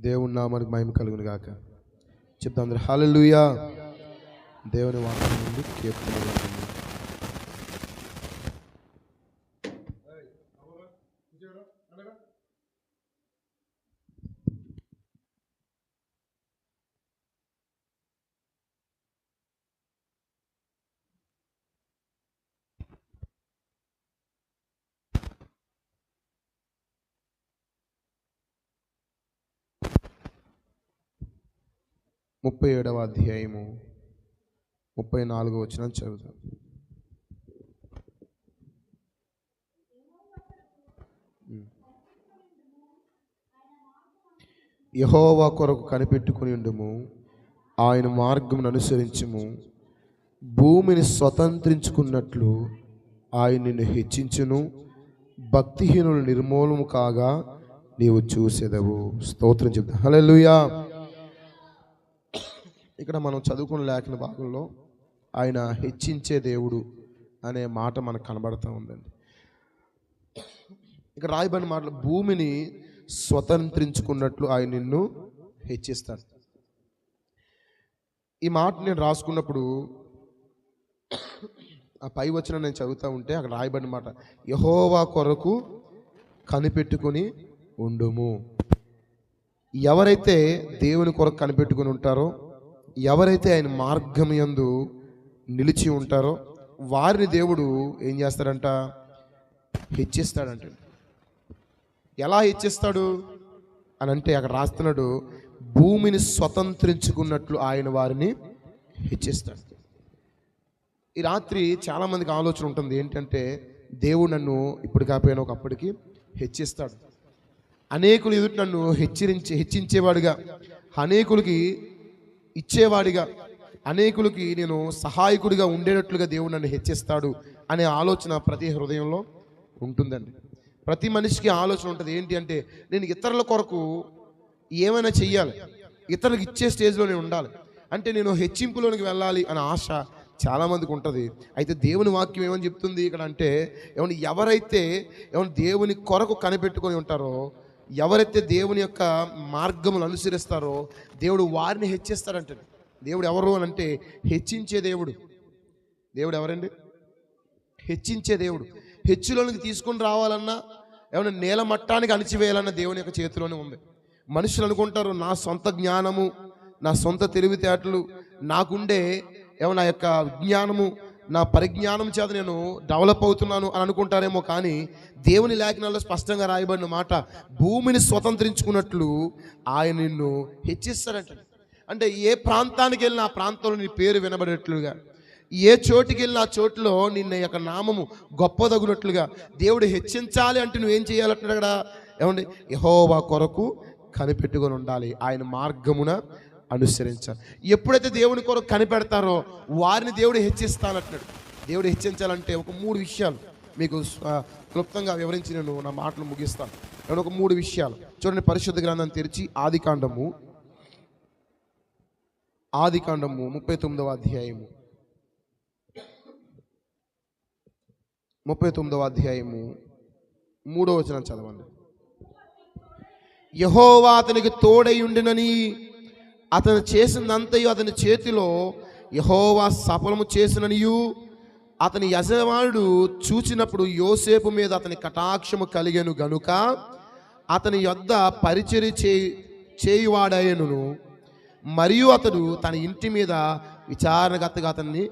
దేవుని నామానికి మహిమ కలుగును గాక. చెప్తా అందరు హల్లెలూయా. దేవుని వాక్యం నుండి కీర్తన వినండి. ముప్పై ఏడవ అధ్యాయము ముప్పై నాలుగో వచ్చిన చదువుతాం యహోవా కొరకు కనిపెట్టుకుని ఉండము ఆయన మార్గమును అనుసరించుము. భూమిని స్వతంత్రించుకున్నట్లు ఆయన నిన్ను హెచ్చించును. భక్తిహీనులు నిర్మూలము కాగా నీవు చూసేదవు. స్తోత్రం చెప్తా హలో ఇక్కడ మనం చదువుకున్న లేఖన భాగంలో ఆయన హెచ్చించే దేవుడు అనే మాట మనకు కనబడుతూ ఉందండి. ఇక్కడ రాయబడిన మాటలు భూమిని స్వతంత్రించుకున్నట్లు ఆయన నిన్ను హెచ్చిస్తాడు. ఈ మాట నేను రాసుకున్నప్పుడు ఆ పై వచ్చిన నేను చదువుతూ ఉంటే అక్కడ రాయబడిన మాట యహోవా కొరకు కనిపెట్టుకొని ఉండుము. ఎవరైతే దేవుని కొరకు కనిపెట్టుకుని ఉంటారో ఎవరైతే ఆయన మార్గం యందు నిలిచి ఉంటారో వారిని దేవుడు ఏం చేస్తాడంట? హెచ్చిస్తాడంట ఎలా హెచ్చిస్తాడు? అని అంటే అక్కడ రాస్తున్నాడు భూమిని స్వతంత్రించుకున్నట్లు ఆయన వారిని హెచ్చిస్తాడు. ఈ రాత్రి చాలామందికి ఆలోచన ఉంటుంది ఏంటంటే దేవుడు నన్ను ఇప్పుడు కాకపోయినా ఒకప్పటికి హెచ్చిస్తాడు. అనేకులు ఎదుటి నన్ను హెచ్చరించి హెచ్చించేవాడుగా అనేకులకి ఇచ్చేవాడిగా అనేకులకి నేను సహాయకుడిగా ఉండేటట్లుగా దేవుడు నన్ను హెచ్చిస్తాడు అనే ఆలోచన ప్రతి హృదయంలో ఉంటుందండి. ప్రతి మనిషికి ఆలోచన ఉంటుంది. ఏంటి అంటే నేను ఇతరుల కొరకు ఏమైనా చెయ్యాలి ఇతరులకు ఇచ్చే స్టేజ్లో నేను ఉండాలి. అంటే నేను హెచ్చింపులోనికి వెళ్ళాలి అనే ఆశ చాలామందికి ఉంటుంది. అయితే దేవుని వాక్యం ఏమని చెప్తుంది ఇక్కడ అంటే ఏమైనా ఎవరైతే ఏమైనా దేవుని కొరకు కనిపెట్టుకొని ఉంటారో ఎవరైతే దేవుని యొక్క మార్గములు అనుసరిస్తారో దేవుడు వారిని హెచ్చిస్తాడంట దేవుడు ఎవరు అని అంటే హెచ్చించే దేవుడు. దేవుడు ఎవరండి? హెచ్చించే దేవుడు. హెచ్చులోనికి తీసుకొని రావాలన్నా ఏమైనా నేల మట్టానికి అణిచివేయాలన్న దేవుని యొక్క చేతిలోనే ఉంది. మనుషులు అనుకుంటారు నా సొంత జ్ఞానము నా సొంత తెలివితేటలు నాకుండే ఏమైనా యొక్క విజ్ఞానము నా పరిజ్ఞానం చేత నేను డెవలప్ అవుతున్నాను అని అనుకుంటారేమో కానీ దేవుని లేఖనాల్లో స్పష్టంగా రాయబడిన మాట భూమిని స్వతంత్రించుకున్నట్లు ఆయన నిన్ను హెచ్చిస్తాడంట. అంటే ఏ ప్రాంతానికి వెళ్ళిన ఆ ప్రాంతంలో నీ పేరు వినబడేట్లుగా. ఏ చోటికి వెళ్ళిన ఆ చోటులో నిన్న యొక్క నామము గొప్పదగునట్లుగా. దేవుడు హెచ్చించాలి అంటే నువ్వేం చేయాలంటున్నాడు కదా ఏమండి? యహోవా కొరకు కనిపెట్టుకొని ఉండాలి. ఆయన మార్గమున అనుసరించాలి. ఎప్పుడైతే దేవుని కొరకు కనిపెడతారో వారిని దేవుడు హెచ్చిస్తానంటున్నాడు. దేవుడు హెచ్చించాలంటే ఒక మూడు విషయాలు మీకు క్లుప్తంగా వివరించి నేను నా మాటలు ముగిస్తాను. నేను ఒక మూడు విషయాలు. చూడండి పరిశుద్ధ గ్రంథాన్ని తెరిచి ఆది కాండము. ఆది కాండము ముప్పై తొమ్మిదవ అధ్యాయము. ముప్పై తొమ్మిదవ అధ్యాయము. మూడో వచనం చదవండి. యహోవా అతనికి తోడై ఉండినని అతను చేసినంతయు అతని చేతిలో యహోవా సఫలము చేసిననియు. అతని యజమానుడు చూచినప్పుడు యోసేపు మీద అతని కటాక్షము కలిగెను గనుక అతని యొద్ద పరిచర్య చే చేయువాడయ్యను మరియు అతడు తన ఇంటి మీద విచారణగతగా అతన్ని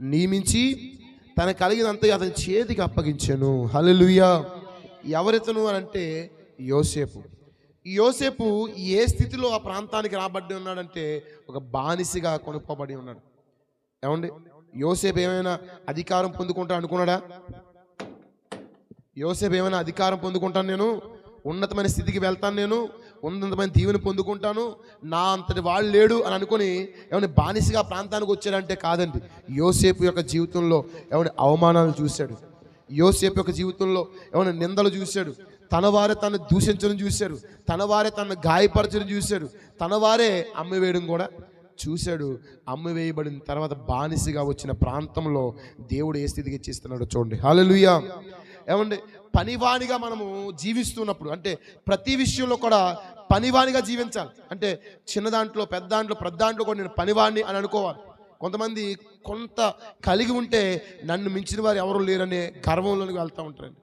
నియమించి తన కలిగినంత అతని చేతికి అప్పగించాను. హల్లెలూయా. ఎవరితను అని అంటే యోసేపు. యోసేపు ఏ స్థితిలో ఆ ప్రాంతానికి రాబడి ఉన్నాడంటే ఒక బానిసగా కొనుక్కోబడి ఉన్నాడు. ఏమండి? యోసేపు ఏమైనా అధికారం పొందుకుంటా అనుకున్నాడా? యోసేపు ఏమైనా అధికారం పొందుకుంటాను నేను? ఉన్నతమైన స్థితికి వెళ్తాను నేను? ఉన్నతమైన దీవెని పొందుకుంటాను? నా అంతటి వాళ్ళు లేడు అని అనుకుని ఏమైనా బానిసగా ప్రాంతానికి వచ్చాడంటే కాదండి. యోసేపు యొక్క జీవితంలో ఏమైనా అవమానాలు చూశాడు. యోసేపు యొక్క జీవితంలో ఏమైనా నిందలు చూశాడు. తన వారే తను దూషించడం చూశాడు తన వారే తను గాయపరచడం చూశాడు తన వారే అమ్మివేయడం కూడా చూశాడు. అమ్మివేయబడిన తర్వాత బానిసగా వచ్చిన ప్రాంతంలో దేవుడు ఏ స్థితికి ఇచ్చిస్తున్నాడో చూడండి. హల్లెలూయా. ఏమండి? పనివానిగా మనము జీవిస్తున్నప్పుడు అంటే ప్రతి విషయంలో కూడా పనివానిగా జీవించాలి. అంటే చిన్న దాంట్లో పెద్ద దాంట్లో పెద్ద దాంట్లో కూడా నేను పనివాణ్ణి అని అనుకోవాలి. కొంతమంది కొంత కలిగి ఉంటే నన్ను మించిన వారు ఎవరు లేరనే గర్వంలోనికి వెళ్తూ ఉంటారండి.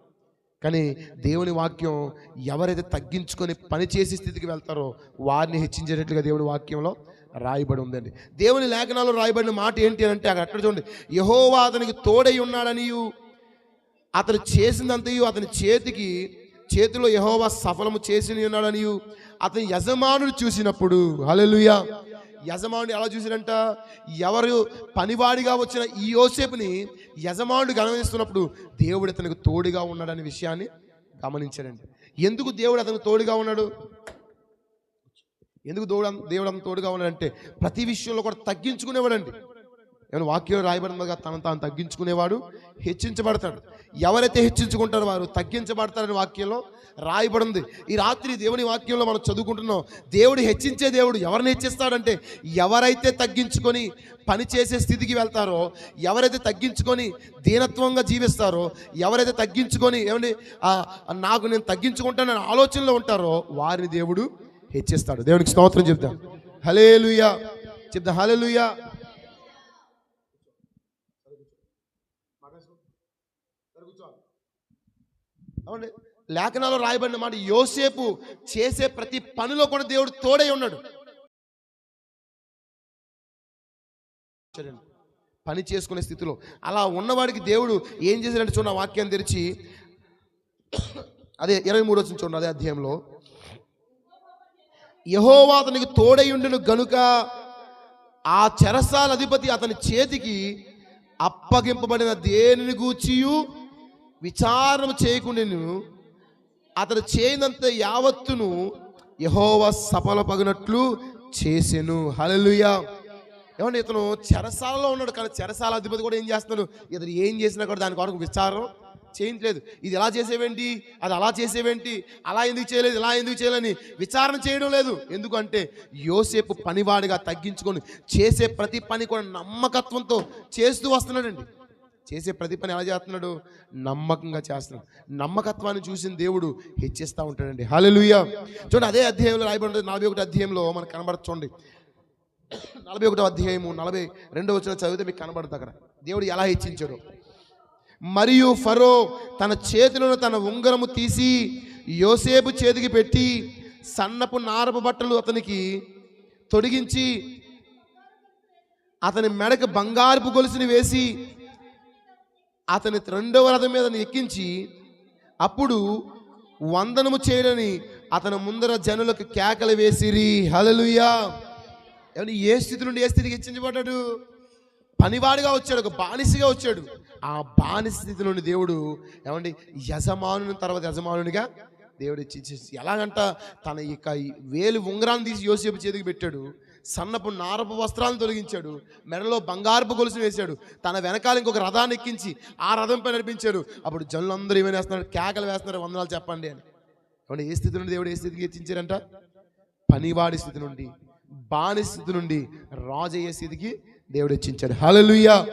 కానీ దేవుని వాక్యం ఎవరైతే తగ్గించుకొని పని చేసే స్థితికి వెళ్తారో వారిని హెచ్చించేటట్లుగా దేవుని వాక్యంలో రాయబడి ఉందండి. దేవుని లేఖనాల్లో రాయబడిన మాట ఏంటి అని అంటే అక్కడ అక్కడ చూడండి. యహోవా అతనికి తోడై ఉన్నాడనియు అతను చేసినంతయు అతని చేతికి చేతిలో యహోవా సఫలము చేసి ఉన్నాడనియు అతని యజమానుడు చూసినప్పుడు హల్లెలూయా యజమానుడు ఎలా చూసినంట ఎవరు పనివాడిగా వచ్చిన ఈ యోసేపుని యజమానుడు గమనిస్తున్నప్పుడు దేవుడు అతనికి తోడుగా ఉన్నాడనే విషయాన్ని గమనించాడండి ఎందుకు దేవుడు అతనికి తోడుగా ఉన్నాడు? ఎందుకు దేవుడు దేవుడు అంత తోడుగా ఉన్నాడంటే ప్రతి విషయంలో కూడా తగ్గించుకునేవాడండి. ఏమైనా వాక్యం రాయబడినగా తను తాను తగ్గించుకునేవాడు? హెచ్చించబడతాడు. ఎవరైతే హెచ్చించుకుంటారో వారు తగ్గించబడతారని వాక్యంలో రాయబడింది. ఈ రాత్రి దేవుని వాక్యంలో మనం చదువుకుంటున్నాం దేవుడు హెచ్చించే దేవుడు ఎవరిని హెచ్చిస్తాడంటే ఎవరైతే తగ్గించుకొని పని చేసే స్థితికి వెళ్తారో ఎవరైతే తగ్గించుకొని దీనత్వంగా జీవిస్తారో ఎవరైతే తగ్గించుకొని ఏమండి నాకు నేను తగ్గించుకుంటానని ఆలోచనలో ఉంటారో వారిని దేవుడు హెచ్చిస్తాడు. దేవునికి స్తోత్రం చెప్తాం హలేలుయా చెప్తా హలేలుయా అవునండి లేఖనాల్లో రాయబడిన మాట యోసేపు చేసే ప్రతి పనిలో కూడా దేవుడు తోడై ఉన్నాడు. పని చేసుకునే స్థితిలో. అలా ఉన్నవాడికి దేవుడు ఏం చేశాడంటే చూడండి వాక్యం వాక్యాన్ని తెరిచి అదే ఇరవై మూడు వచ్చిన చూడండి అదే అధ్యాయంలో. యహోవా అతనికి తోడై ఉండును గనుక ఆ చెరసాల అధిపతి అతని చేతికి అప్పగింపబడిన దేనిని గూర్చియు? విచారణ చేయకుండా అతడు చేయనంత యావత్తును యహోవ సఫలపగినట్లు చేసెను. హల్లెలూయా. ఏమంటే ఇతను చెరసాలలో ఉన్నాడు కానీ చెరసాల అధిపతి కూడా ఏం చేస్తున్నాడు? ఇతను ఏం చేసినా కూడా దాని కొరకు విచారం చేయించలేదు. ఇది ఎలా చేసేవేంటి? అది అలా చేసేవేంటి? అలా ఎందుకు చేయలేదు? ఇలా ఎందుకు చేయాలని విచారణ చేయడం లేదు. ఎందుకంటే యోసేపు పనివాడిగా తగ్గించుకొని చేసే ప్రతి పని కూడా నమ్మకత్వంతో చేస్తూ వస్తున్నాడండి. చేసే ప్రతి పని ఎలా చేస్తున్నాడు? నమ్మకంగా చేస్తున్నాడు. నమ్మకత్వాన్ని చూసిన దేవుడు హెచ్చిస్తూ ఉంటాడండి. హాలెలుయ చూడండి అదే అధ్యాయంలో రాయబడి ఉంటుంది నలభై ఒకటి అధ్యాయంలో మనకు కనబడుతుంది చూడండి. నలభై ఒకటో అధ్యాయము నలభై రెండో వచ్చిన చదివితే మీకు కనబడుతుంది అక్కడ. దేవుడు ఎలా హెచ్చించాడు? మరియు ఫరో తన చేతిలో తన ఉంగరము తీసి యోసేపు చేతికి పెట్టి సన్నపు నారపు బట్టలు అతనికి తొడిగించి అతని మెడకు బంగారుపు గొలుసుని వేసి అతని రెండవ రథం మీద ఎక్కించి అప్పుడు వందనము చేయడని అతని ముందర జనులకు కేకలు వేసిరి. హలలుయా ఏమని ఏ స్థితి నుండి ఏ స్థితికి హెచ్చించబడ్డాడు? పనివాడిగా వచ్చాడు ఒక బానిసగా వచ్చాడు. ఆ బానిస స్థితి నుండి దేవుడు ఏమండి యజమానుని తర్వాత యజమానునిగా దేవుడు ఇచ్చేసి ఎలాగంట తన యొక్క వేలు ఉంగరాన్ని తీసి యోసేపు చేతికి పెట్టాడు. సన్నపు నారపు వస్త్రాలను తొలగించాడు. మెడలో బంగారపు గొలుసు వేశాడు. తన వెనకాల ఇంకొక రథాన్ని ఎక్కించి ఆ రథంపై నడిపించాడు. అప్పుడు జనులందరూ ఏమైనా వేస్తున్నారు కేకలు వేస్తున్నారు. వందనాలు చెప్పండి అని. ఏమంటే ఏ స్థితి నుండి దేవుడు ఏ స్థితికి హెచ్చించారంట పనివాడి స్థితి నుండి బాని స్థితి నుండి రాజు అయ్యే స్థితికి దేవుడు హెచ్చించాడు హలలుయ్యా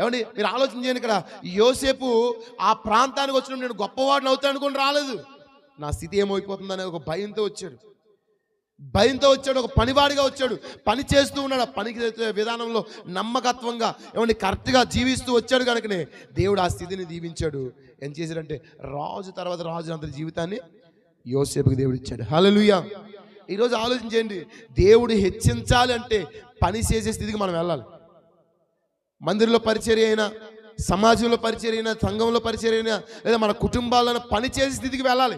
ఏమండి మీరు ఆలోచన చేయండి ఇక్కడ. యోసేపు ఆ ప్రాంతానికి వచ్చినప్పుడు నేను గొప్పవాడిని అవుతాను అనుకుని రాలేదు. నా స్థితి ఏమైపోతుందనే ఒక భయంతో వచ్చాడు. భయంతో వచ్చాడు ఒక పనివాడిగా వచ్చాడు. పని చేస్తూ ఉన్నాడు. ఆ పనికి విధానంలో నమ్మకత్వంగా ఏమంటే కరెక్ట్గా జీవిస్తూ వచ్చాడు కనుకనే దేవుడు ఆ స్థితిని దీవించాడు. ఏం చేశాడంటే రాజు తర్వాత రాజు అంత జీవితాన్ని యోసేపుకి దేవుడు ఇచ్చాడు. హలలుయ ఈరోజు ఆలోచించండి దేవుడు హెచ్చించాలి అంటే పని చేసే స్థితికి మనం వెళ్ళాలి. మందిరంలో పరిచర్య అయినా సమాజంలో పరిచర్య అయినా సంఘంలో పరిచర్య అయినా లేదా మన కుటుంబాలను పని చేసే స్థితికి వెళ్ళాలి.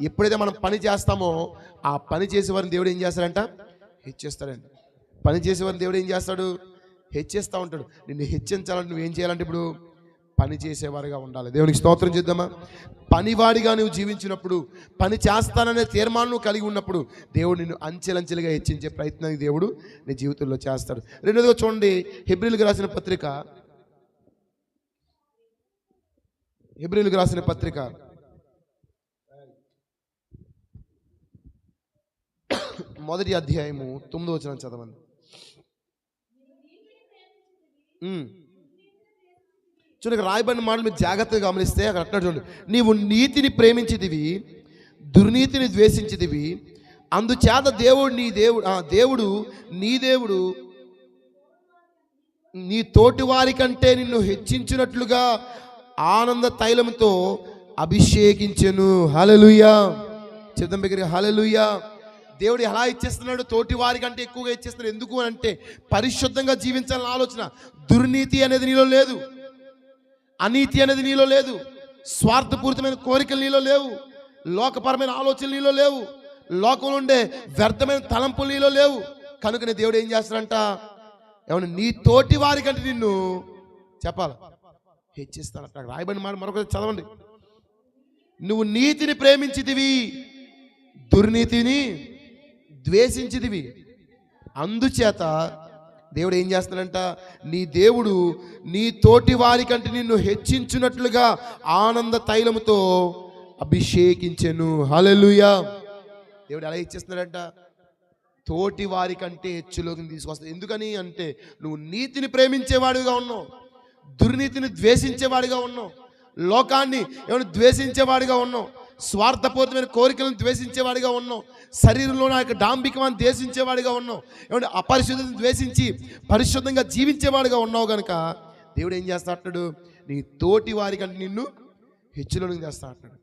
ఎప్పుడైతే మనం పని చేస్తామో ఆ పని చేసేవారిని దేవుడు ఏం చేస్తాడంట? హెచ్చిస్తాడండి. పని చేసేవారిని దేవుడు ఏం చేస్తాడు? హెచ్చిస్తూ ఉంటాడు. నిన్ను హెచ్చించాలంటే నువ్వు ఏం చేయాలంటే ఇప్పుడు పని చేసేవారిగా ఉండాలి. దేవునికి స్తోత్రం చేద్దామా? పనివాడిగా నువ్వు జీవించినప్పుడు పని చేస్తాననే తీర్మానం కలిగి ఉన్నప్పుడు దేవుడు నిన్ను అంచెలంచెలుగా హెచ్చించే ప్రయత్నాన్ని దేవుడు నీ జీవితంలో చేస్తాడు. రెండోదిగా చూడండి హెబ్రిల్కి రాసిన పత్రిక. హెబ్రిల్కి రాసిన పత్రిక. మొదటి అధ్యాయము తొమ్మిదో వచ్చిన చదవండి. చూడండి రాయబడిన మాటలు మీరు జాగ్రత్తగా గమనిస్తే అక్కడ అట్లా చూడండి. నీవు నీతిని ప్రేమించిదివి దుర్నీతిని ద్వేషించిదివి అందుచేత దేవుడు నీ దేవుడు ఆ, దేవుడు నీ దేవుడు నీ తోటి వారి కంటే నిన్ను హెచ్చించినట్లుగా ఆనంద తైలంతో అభిషేకించెను. హలలుయా చిత్తం దగ్గర హలలుయా దేవుడు ఎలా ఇచ్చేస్తున్నాడు? తోటి వారి కంటే ఎక్కువగా ఇచ్చేస్తున్నాడు. ఎందుకు అని అంటే పరిశుద్ధంగా జీవించాలని ఆలోచన. దుర్నీతి అనేది నీలో లేదు. అనీతి అనేది నీలో లేదు. స్వార్థపూరితమైన కోరికలు నీలో లేవు. లోకపరమైన ఆలోచనలు నీలో లేవు. లోకంలో ఉండే వ్యర్థమైన తలంపులు నీలో లేవు. కనుకనే దేవుడు ఏం చేస్తాడంట? ఏమన్నా నీ తోటి వారి కంటే నిన్ను చెప్పాలి? హెచ్చిస్తాడంట. అక్కడ రాయబడిన మాట మరొకటి చదవండి. నువ్వు నీతిని ప్రేమించితివి దుర్నీతిని ద్వేషించిదివి అందుచేత దేవుడు ఏం చేస్తున్నాడంట నీ దేవుడు నీ తోటి వారి కంటే నిన్ను హెచ్చించున్నట్లుగా ఆనంద తైలముతో అభిషేకించెను. హల్లెలూయా. దేవుడు ఎలా ఇచ్చేస్తున్నాడంట తోటి వారి కంటే హెచ్చులోకి తీసుకొస్తాడు. ఎందుకని అంటే నువ్వు నీతిని ప్రేమించేవాడిగా ఉన్నావు. దుర్నీతిని ద్వేషించేవాడిగా ఉన్నావు. లోకాన్ని ఏమైనా ద్వేషించేవాడిగా ఉన్నావు. స్వార్థపూరితమైన కోరికలను ద్వేషించేవాడిగా ఉన్నాం శరీరంలో నా యొక్క డాంబికమాన్ని ద్వేషించేవాడిగా ఉన్నాం ఏమంటే అపరిశుద్ధతను ద్వేషించి పరిశుద్ధంగా జీవించేవాడిగా ఉన్నావు కనుక దేవుడు ఏం చేస్తా అంటాడు నీ తోటి వారి కంటే నిన్ను హెచ్చులను చేస్తా అంటాడు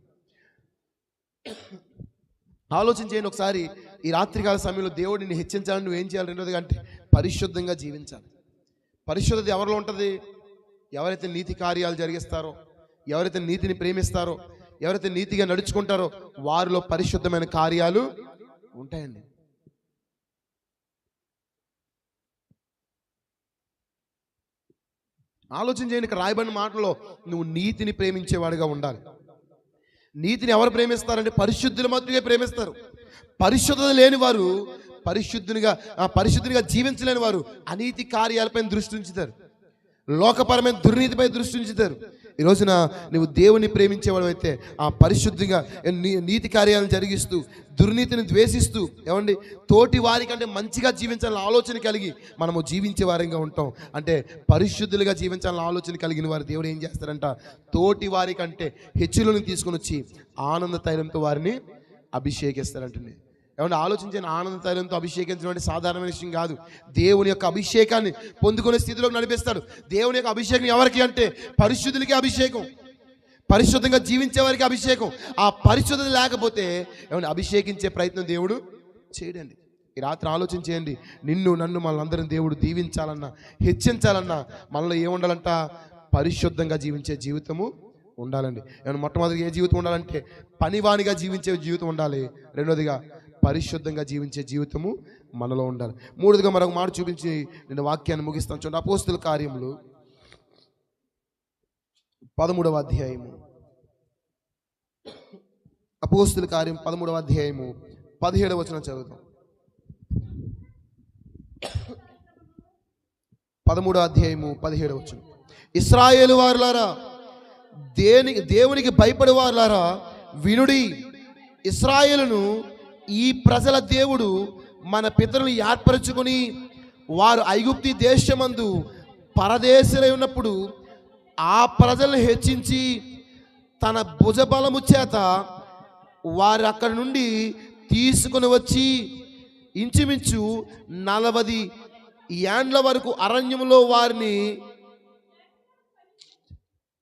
ఆలోచన చేయండి ఒకసారి. ఈ రాత్రికాల సమయంలో దేవుడు నిన్ను హెచ్చించాలని నువ్వు ఏం చేయాలి? రెండోది అంటే పరిశుద్ధంగా జీవించాలి. పరిశుద్ధత ఎవరిలో ఉంటుంది? ఎవరైతే నీతి కార్యాలు జరిగిస్తారో ఎవరైతే నీతిని ప్రేమిస్తారో ఎవరైతే నీతిగా నడుచుకుంటారో వారిలో పరిశుద్ధమైన కార్యాలు ఉంటాయండి. ఆలోచన చేయని రాయబడిన మాటలో నువ్వు నీతిని ప్రేమించేవాడిగా ఉండాలి. నీతిని ఎవరు ప్రేమిస్తారంటే పరిశుద్ధుల మాత్రమే ప్రేమిస్తారు. పరిశుద్ధత లేని వారు పరిశుద్ధునిగా పరిశుద్ధునిగా జీవించలేని వారు అనీతి కార్యాలపై దృష్టి ఉంచుతారు. లోకపరమైన దుర్నీతిపై దృష్టి ఉంచుతారు. ఈ రోజున నువ్వు దేవుని ప్రేమించేవాడు అయితే ఆ పరిశుద్ధిగా నీ నీతి కార్యాలను జరిగిస్తూ దుర్నీతిని ద్వేషిస్తూ ఏమండి తోటి వారికంటే మంచిగా జీవించాలని ఆలోచన కలిగి మనము జీవించే వారంగా ఉంటాం. అంటే పరిశుద్ధులుగా జీవించాలని ఆలోచన కలిగిన వారు దేవుడు ఏం చేస్తారంట తోటి వారి కంటే హెచ్చులను తీసుకొని వచ్చి ఆనంద తైలంతో వారిని అభిషేకిస్తారంటండి ఏమన్నా ఆలోచించిన ఆనంద తరంతో అభిషేకించడం సాధారణమైన విషయం కాదు. దేవుని యొక్క అభిషేకాన్ని పొందుకునే స్థితిలో నడిపిస్తాడు. దేవుని యొక్క అభిషేకం ఎవరికి అంటే పరిశుద్ధులకి అభిషేకం. పరిశుద్ధంగా జీవించే వారికి అభిషేకం. ఆ పరిశుద్ధత లేకపోతే ఏమైనా అభిషేకించే ప్రయత్నం దేవుడు చేయడండి. ఈ రాత్రి ఆలోచన చేయండి. నిన్ను నన్ను మనందరం దేవుడు దీవించాలన్నా హెచ్చించాలన్నా మనలో ఏముండాలంట? పరిశుద్ధంగా జీవించే జీవితము ఉండాలండి. ఏమైనా మొట్టమొదటి ఏ జీవితం ఉండాలంటే పనివానిగా జీవించే జీవితం ఉండాలి. రెండోదిగా పరిశుద్ధంగా జీవించే జీవితము మనలో ఉండాలి. మూడుదిగా మరొక మాట చూపించి నేను వాక్యాన్ని ముగిస్తాను చూడండి. అపోస్తుల కార్యములు పదమూడవ అధ్యాయము. అపోస్తుల కార్యం పదమూడవ అధ్యాయము పదిహేడవ వచనం చదువుతాం పదమూడవ అధ్యాయము పదిహేడవ వచనం. ఇస్రాయేలు వారులారా దేని దేవునికి భయపడే వారులారా వినుడి ఇస్రాయేలును ఈ ప్రజల దేవుడు మన పితరులను ఏర్పరచుకొని వారు ఐగుప్తి దేశమందు పరదేశులై ఉన్నప్పుడు ఆ ప్రజలను హెచ్చించి తన భుజబలము చేత వారు అక్కడి నుండి తీసుకొని వచ్చి ఇంచుమించు నలభై ఏండ్ల వరకు అరణ్యములో వారిని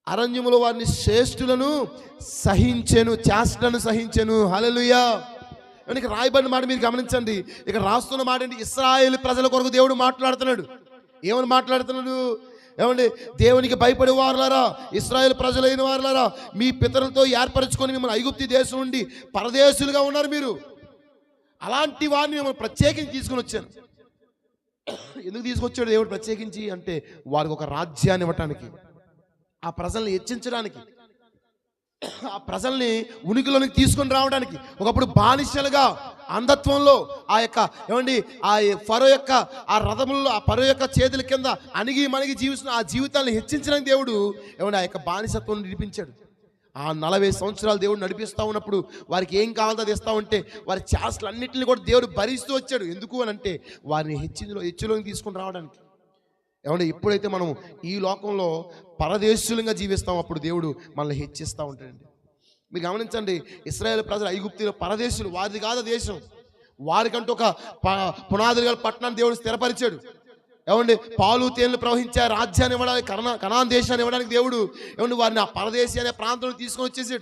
అరణ్యములో వారిని శ్రేష్ఠులను సహించెను చేష్టలను సహించెను. హలలుయా ఇక్కడ రాయబడిన మాట మీరు గమనించండి. ఇక రాస్తున్న మాట ఏంటి? ఇస్రాయేల్ ప్రజల కొరకు దేవుడు మాట్లాడుతున్నాడు. ఏమని మాట్లాడుతున్నాడు? ఏమండి? దేవునికి భయపడే వారులారా ఇస్రాయేల్ ప్రజలైన వారులారా మీ పితరులతో ఏర్పరచుకొని మిమ్మల్ని ఐగుప్తి దేశం నుండి పరదేశులుగా ఉన్నారు మీరు. అలాంటి వారిని మిమ్మల్ని ప్రత్యేకించి తీసుకొని వచ్చాను. ఎందుకు తీసుకొచ్చాడు దేవుడు ప్రత్యేకించి? అంటే వారికి ఒక రాజ్యాన్ని ఇవ్వటానికి ఆ ప్రజల్ని హెచ్చించడానికి. ఆ ప్రజల్ని ఉనికిలోనికి తీసుకొని రావడానికి ఒకప్పుడు బానిసలుగా అంధత్వంలో ఆ యొక్క ఏమండి ఆ ఫరో యొక్క ఆ రథములు ఆ ఫరో యొక్క చేతుల కింద అణిగి మణిగి జీవిస్తున్న ఆ జీవితాన్ని హెచ్చించడానికి దేవుడు ఏమండి ఆ యొక్క బానిసత్వం నడిపించాడు ఆ నలభై సంవత్సరాలు దేవుడు నడిపిస్తూ ఉన్నప్పుడు వారికి ఏం కావాలో అది ఇస్తూ ఉంటే వారి చేష్టలు కూడా దేవుడు భరిస్తూ వచ్చాడు. ఎందుకు అని అంటే వారిని హెచ్చిందులో హెచ్చులోకి తీసుకొని రావడానికి. ఏమంటే ఎప్పుడైతే మనం ఈ లోకంలో పరదేశులంగా జీవిస్తాం అప్పుడు దేవుడు మనల్ని హెచ్చిస్తూ ఉంటాడండి. మీరు గమనించండి ఇస్రాయేల్ ప్రజలు ఐగుప్తిలో పరదేశులు వారిది కాదు దేశం. వారికంటూ ఒక ప- పునాదులు గల పట్టణాన్ని దేవుడు స్థిరపరిచాడు. ఏమండి పాలు తేనెలు ప్రవహించే రాజ్యాన్ని ఇవ్వడానికి కనా కనాన్ దేశాన్ని ఇవ్వడానికి దేవుడు ఏమండి వారిని ఆ పరదేశి అనే ప్రాంతంలో తీసుకొని వచ్చేసాడు.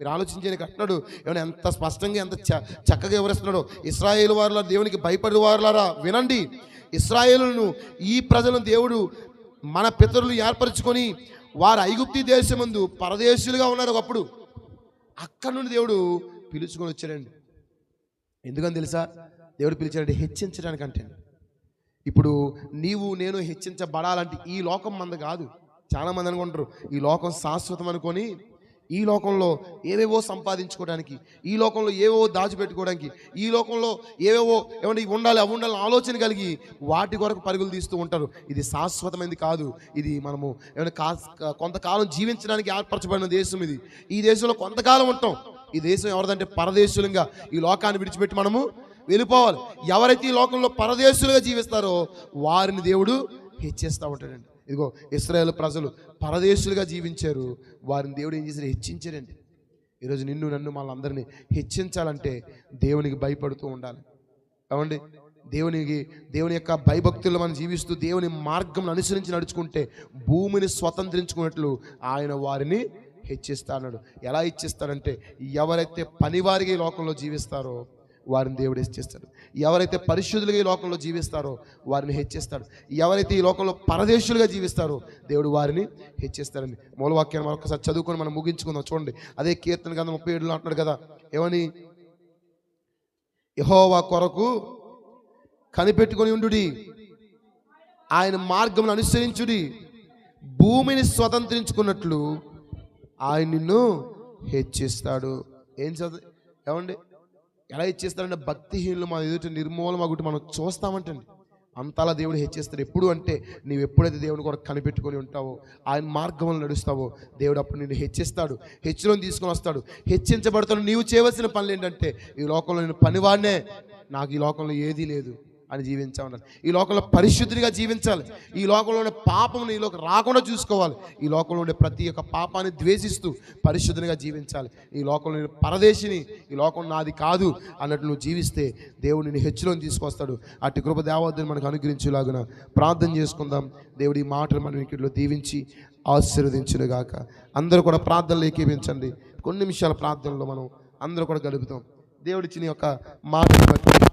మీరు ఆలోచించే అంటున్నాడు ఏమన్నా ఎంత స్పష్టంగా ఎంత చ- చక్కగా వివరిస్తున్నాడు. ఇస్రాయేల్ వారులారా దేవునికి భయపడి వారులారా వినండి. ఇస్రాయేలును ఈ ప్రజలను దేవుడు మన పితరులు ఏర్పరచుకొని వారు ఐగుప్తి దేశమందు పరదేశులుగా ఉన్నారు ఒకప్పుడు. అక్కడి నుండి దేవుడు పిలుచుకొని వచ్చాడండి. ఎందుకని తెలుసా? దేవుడు పిలిచాడంటే హెచ్చించడానికి అంటే ఇప్పుడు నీవు నేను హెచ్చించబడాలంటే ఈ లోకం మంద కాదు. చాలా మంది అనుకుంటారు ఈ లోకం శాశ్వతం అనుకొని ఈ లోకంలో ఏవేవో సంపాదించుకోవడానికి ఈ లోకంలో ఏవేవో దాచిపెట్టుకోవడానికి ఈ లోకంలో ఏవేవో ఏమంటే ఉండాలి అవి ఉండాలని ఆలోచన కలిగి వాటి కొరకు పరుగులు తీస్తూ ఉంటారు. ఇది శాశ్వతమైనది కాదు. ఇది మనము ఏమైనా కా కొంతకాలం జీవించడానికి ఏర్పరచబడిన దేశం ఇది. ఈ దేశంలో కొంతకాలం ఉంటాం. ఈ దేశం ఎవరిదంటే పరదేశులంగా ఈ లోకాన్ని విడిచిపెట్టి మనము వెళ్ళిపోవాలి. ఎవరైతే ఈ లోకంలో పరదేశులుగా జీవిస్తారో వారిని దేవుడు హెచ్చిస్తూ ఉంటాడండి. ఇదిగో ఇస్రాయేల్ ప్రజలు పరదేశులుగా జీవించారు. వారిని దేవుడు ఏం చేశారు హెచ్చించారండి ఈరోజు నిన్ను నన్ను మనందరినీ హెచ్చించాలంటే దేవునికి భయపడుతూ ఉండాలి. ఏమండి? దేవునికి దేవుని యొక్క భయభక్తులు మనం జీవిస్తూ దేవుని మార్గం అనుసరించి నడుచుకుంటే భూమిని స్వతంత్రించుకున్నట్లు ఆయన వారిని హెచ్చిస్తాడు ఎలా ఇచ్చిస్తాడంటే ఎవరైతే పనివారిగా ఈ లోకంలో జీవిస్తారో వారిని దేవుడు హెచ్చిస్తాడు ఎవరైతే పరిశుద్ధులుగా ఈ లోకంలో జీవిస్తారో వారిని హెచ్చిస్తాడు ఎవరైతే ఈ లోకంలో పరదేశులుగా జీవిస్తారో దేవుడు వారిని హెచ్చిస్తాడండి మూలవాక్యాన్ని మనం ఒకసారి చదువుకొని మనం ముగించుకుందాం. చూడండి. అదే కీర్తన గంధం ముప్పై ఏడులో అంటున్నాడు కదా. ఏమని? యహోవా కొరకు కనిపెట్టుకొని ఉండుడి. ఆయన మార్గమును అనుసరించుడి. భూమిని స్వతంత్రించుకున్నట్లు ఆయన నిన్ను హెచ్చిస్తాడు ఏం చదువు? ఏమండి? ఎలా హెచ్చిస్తాడంటే భక్తిహీనులు మన ఎదుటి నిర్మూలం ఒకటి మనం చూస్తామంటండి. అంతలా దేవుడు హెచ్చిస్తాడు. ఎప్పుడు అంటే నీవు ఎప్పుడైతే దేవుని కొరకు కనిపెట్టుకొని ఉంటావో ఆయన మార్గంలో నడుస్తావో దేవుడు అప్పుడు నిన్ను హెచ్చిస్తాడు. హెచ్చులను తీసుకొని వస్తాడు. హెచ్చించబడతాడు. నీవు చేయవలసిన పనులు ఏంటంటే ఈ లోకంలో నేను పనివాడినే. నాకు ఈ లోకంలో ఏదీ లేదు. అని జీవించామన్నారు ఈ లోకంలో పరిశుద్ధిగా జీవించాలి. ఈ లోకంలో ఉండే పాపం ఈలోకి రాకుండా చూసుకోవాలి. ఈ లోకంలో ఉండే ప్రతి ఒక్క పాపాన్ని ద్వేషిస్తూ పరిశుద్ధిగా జీవించాలి. ఈ లోకంలో నేను పరదేశిని ఈ లోకం నాది కాదు అన్నట్టు నువ్వు జీవిస్తే దేవుడు నిన్ను హెచ్చులో తీసుకొస్తాడు. అటు కృప దేవతని మనకు అనుగ్రహించేలాగున ప్రార్థన చేసుకుందాం. దేవుడి ఈ మాటలు మనం ఇక్కడిలో దీవించి ఆశీర్వదించునుగాక. అందరూ కూడా ప్రార్థనలు ఏకీపించండి. కొన్ని నిమిషాల ప్రార్థనలో మనం అందరూ కూడా గడుపుతాం. దేవుడిచ్చిన యొక్క మాటను బట్టి